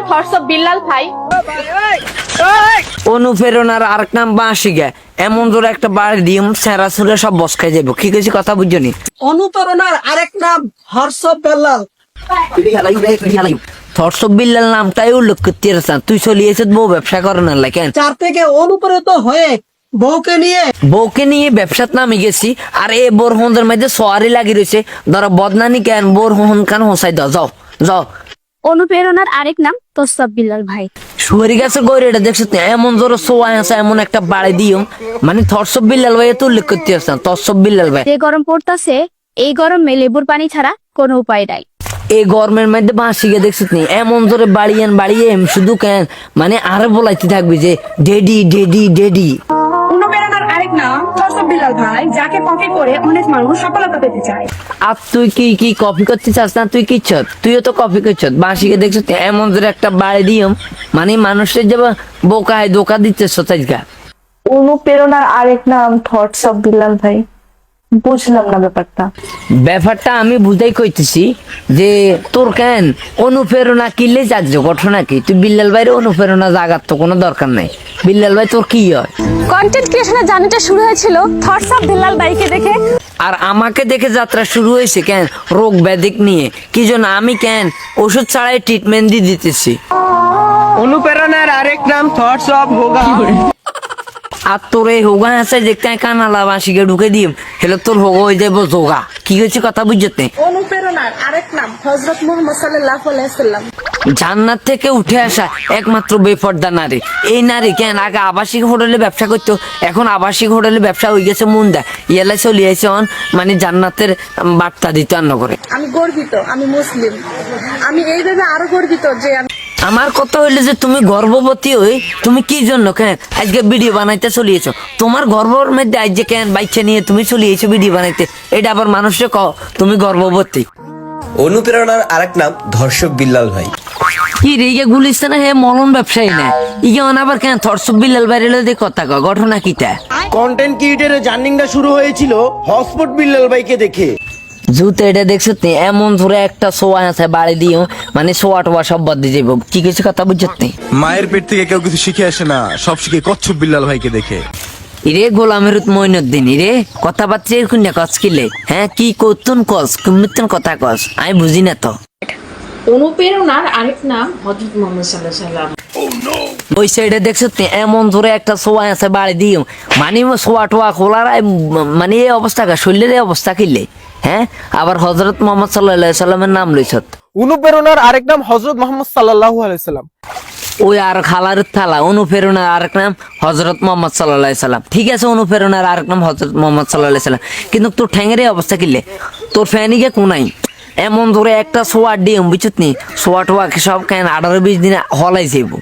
Thoughts of Billal ভাই অনুপ্রেরণার আরেক নাম বাঁশিগা এমন জোরে একটা দিম সেরা সুরে সব বসকাই যাব কি কেছি কথা বুঝছ নি? অনুপ্রেরণার আরেক নাম বেল্লাল নামটাই উল্লেখ করতে রাখছেন তুই চলিয়েছে বউ ব্যবসা করে না কেন চার থেকে অনুপ্রেরিত হয়ে বউকে নিয়ে বউকে নিয়ে ব্যবসাত নামে গেছি আর এ বোর হন্দের মধ্যে সোয়ারি লাগি রয়েছে ধরো বদনানি কেন? বোর হন কান হোসাই দাও যাও যাও। অনুপ্রেরণার আরেক নাম তোসাব বিল্লাল ভাই। সুয়ারি গাছের গড়ে এটা দেখছ এমন জোর সোয়া আছে এমন একটা বাড়ি দিও। মানে থরসব বিল্লাল ভাই তো উল্লেখ করতে আসছেন তসব বিল্লাল ভাই। যে গরম পড়তাছে এই গরমে লেবুর পানি ছাড়া কোনো উপায় নাই। এই গরমের মধ্যে বাঁশিকে দেখছিস নি এমন জোরে বাড়িয়েন বাড়িয়ে শুধু কেন মানে আরও বলাইতে থাকবি যে ডেডি ডেডি ডেডি। অফ ভাই যাকে কপি করে অনেক মানুষ সফলতা পেতে চায়। আর তুই কি কি কপি করতে চাস না? তুই কিচ্ছ তুইও তো কপি করছ দেখছিস এমন জোরে একটা বাড়ি দিও মানে মানুষের যে বোকায় দোকা দিচ্ছে অনুপ্রেরণার আরেক নাম থটস অফ বিল্লাল ভাই। বুঝলাম না ব্যাপারটা। ব্যাপারটা আমি বুঝাই কইতেছি যে তোর কেন অনুপ্রেরণা কিনলে যাচ্ছ ঘটনা কি? তুই বিল্লাল ভাইয়ের অনুপ্রেরণা জাগার তো কোনো দরকার নাই। বিল্লাল ভাই তোর কি হয়? কন্টেন্ট ক্রিয়েশনের জার্নিটা শুরু হয়েছিল থটস অফ ভাইকে দেখে। আর আমাকে দেখে যাত্রা শুরু হয়েছে কেন? রোগ ব্যাধিক নিয়ে। কি জন্য? আমি কেন? ওষুধ ছাড়াই ট্রিটমেন্ট দিয়ে দিতেছি। অনুপ্রেরণার আরেক নাম থটস অফ হোগা আর তোর এই হোগা আছে দেখতে কানালা বাসিকে ঢুকে দিম। হেলে তোর হোগা হয়ে যাব যোগা কি হয়েছে কথা বুঝতে? অনুপ্রেরণার আরেক নাম হজরত মুহাম্মদ সাল্লাল্লাহু আলাইহি সাল্লাম জান্নাত থেকে উঠে আসা একমাত্র বেপর্দা নারী। এই নারী কেন? আগে আবাসিক হোটেলে ব্যবসা করতো এখন আবাসিক হোটেলে ব্যবসা হয়ে গেছে মুন্দা। ইয়ালে চলিয়েছে অন মানে জান্নাতের বার্তা দিতে অন্য করে আমি গর্বিত আমি মুসলিম। আমি এইভাবে আরও গর্বিত যে আমার কথা হইলে যে তুমি গর্ভবতী হই তুমি কি জন্য কেন আজকে ভিডিও বানাইতে চলিয়েছো? তোমার গর্ভর মধ্যে আজ যে কেন বাইচ্ছে নিয়ে তুমি চলিয়েছো ভিডিও বানাইতে? এটা আবার মানুষকে কও তুমি গর্ভবতী। অনুপ্রেরণার আরেক নাম ধর্ষক বিল্লাল ভাই। কি রে ইগে গুলিস্তানে হে মলন ব্যবসায়ী না। ইগে আবার কেন থরসব কথা কয়? ঘটনা কিটা? কন্টেন্ট ক্রিয়েটারের জার্নিংটা শুরু হয়েছিল বিল্লাল ভাইকে দেখে। জুতো এটা দেখছ এমন ধরে একটা সোয়া আছে বাড়ি দিও। মানে সোয়া টোয়া সব বাদ দিয়ে যাব কি কিছু কথা বুঝছত নি মায়ের পেট থেকে কেউ কিছু শিখে আসে না সব শিখে কচ্ছপ বিল্লাল ভাইকে দেখে। ইরে গোলামের মইনুদ্দিন ইরে কথাবার্তা এরকম না কস কিলে? হ্যাঁ কি করতুন কস কুমিতুন কথা কস? আমি বুঝি না তো। অনুপ্রেরণার আরেক নাম হজরত মোহাম্মদ সাল্লাহ সাল্লাম ওই সাইডে দেখছ এমন ধরে একটা সোয়া আছে বাড়ি দিও। মানে সোয়া টোয়া খোলার মানে এই অবস্থা শরীরের এই অবস্থা কিলে? হ্যাঁ? আবার হজরত মোহাম্মদ সাল্লাহ সাল্লামের নাম লইছত অনুপ্রেরণার আরেক নাম হজরত মোহাম্মদ সাল্লাল্লাহু আলাইহি সাল্লাম ওই আর খালার থালা অনুপ্রেরণার আরেক নাম হজরত মোহাম্মদ সাল্লাহ সাল্লাম ঠিক আছে অনুপ্রেরণার আরেক নাম হজরত মোহাম্মদ সাল্লাহ সাল্লাম কিন্তু তোর ঠ্যাঙের অবস্থা কিলে? তোর ফ্যানিকে কোনাই এমন ধরে একটা সোয়ার ডিম বুঝছত নি? সোয়া টোয়া সব কেন আঠারো বিশ দিনে হলাই যাইব